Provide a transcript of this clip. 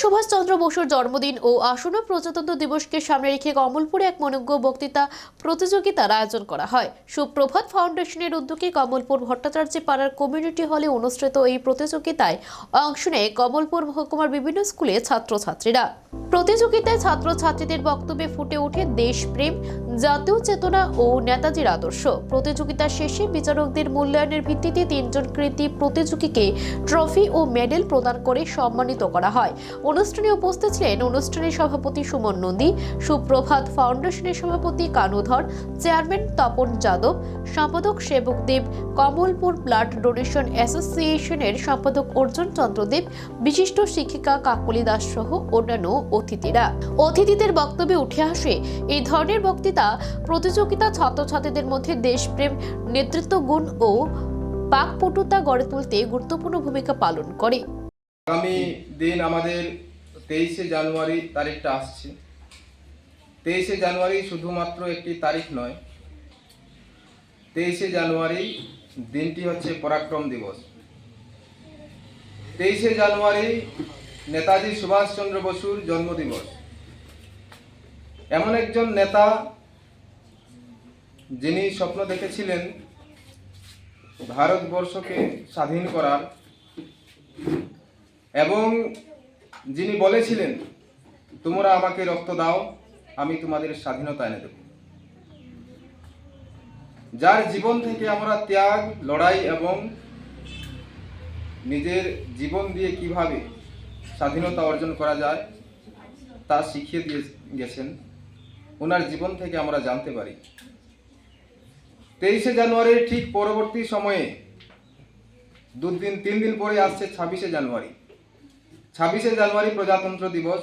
সুভাষচন্দ্র বসুর জন্মদিন ও আসন্ন প্রজাতন্ত্র দিবসকে সামনে রেখে কমলপুরে এক মনোজ্ঞ বক্তৃতা প্রতিযোগিতার আয়োজন করা হয়। সুপ্রভাত ফাউন্ডেশনের উদ্যোগে কমলপুর ভট্টাচার্য পাড়ার কমিউনিটি হলে অনুষ্ঠিত এই প্রতিযোগিতায় অংশ নেয় কমলপুর মহকুমার বিভিন্ন স্কুলে ছাত্রছাত্রীরা। প্রতিযোগিতায় ছাত্রছাত্রীদের বক্তব্যে ফুটে ওঠে দেশপ্রেম, জাতীয় চেতনা ও নেতাজির আদর্শ। প্রতিযোগিতা শেষে বিচারকদের মূল্যায়নের ভিত্তিতে তিনজন কৃতি প্রতিযোগীকে ট্রফি ও মেডেল প্রদান করে সম্মানিত করা হয়। অনুষ্ঠানে উপস্থিত ছিলেন অনুষ্ঠানের সভাপতি সুমন নন্দী, সুপ্রভাত ফাউন্ডেশনের সভাপতি কানুধর চেয়ারম্যান তপন যাদব, সম্পাদক সেবক দেব, কমলপুর ব্লাড ডোনেশন অ্যাসোসিয়েশনের সম্পাদক অর্জুন চন্দ্রদেব, বিশিষ্ট শিক্ষিকা কাকলি দাস সহ অন্যান্য অতিথিরা। অতিথিদের বক্তব্যে উঠে আসে, এই ধরনের বক্তৃতা প্রতিযোগিতা ছাত্রছাত্রীদের মধ্যে দেশপ্রেম নেতৃত্ব গুণ ও পাকপটুতা গড়ে তুলতে গুরুত্বপূর্ণ ভূমিকা পালন করে। আগামী দিন আমাদের তেইশে জানুয়ারি তারিখটা আসছে। তেইশে জানুয়ারি শুধুমাত্র একটি তারিখ নয় তেইশে জানুয়ারি দিনটি হচ্ছে পরাক্রম দিবস। তেইশে জানুয়ারি নেতাজি সুভাষচন্দ্র বসুর জন্মদিবস। এমন একজন নেতা যিনি স্বপ্ন দেখেছিলেন ভারতবর্ষকে স্বাধীন করার এবং যিনি বলেছিলেন, তোমরা আমাকে রক্ত দাও, আমি তোমাদের স্বাধীনতা এনে দেব। যার জীবন থেকে আমরা ত্যাগ, লড়াই এবং নিজের জীবন দিয়ে কীভাবে স্বাধীনতা অর্জন করা যায়, তা শিখিয়ে দিয়ে গেছেন। ওনার জীবন থেকে আমরা জানতে পারি। তেইশে জানুয়ারির ঠিক পরবর্তী সময়ে, দুদিন, তিন দিন পরে আসছে ছাব্বিশে জানুয়ারি। ছাব্বিশে জানুয়ারি প্রজাতন্ত্র দিবস।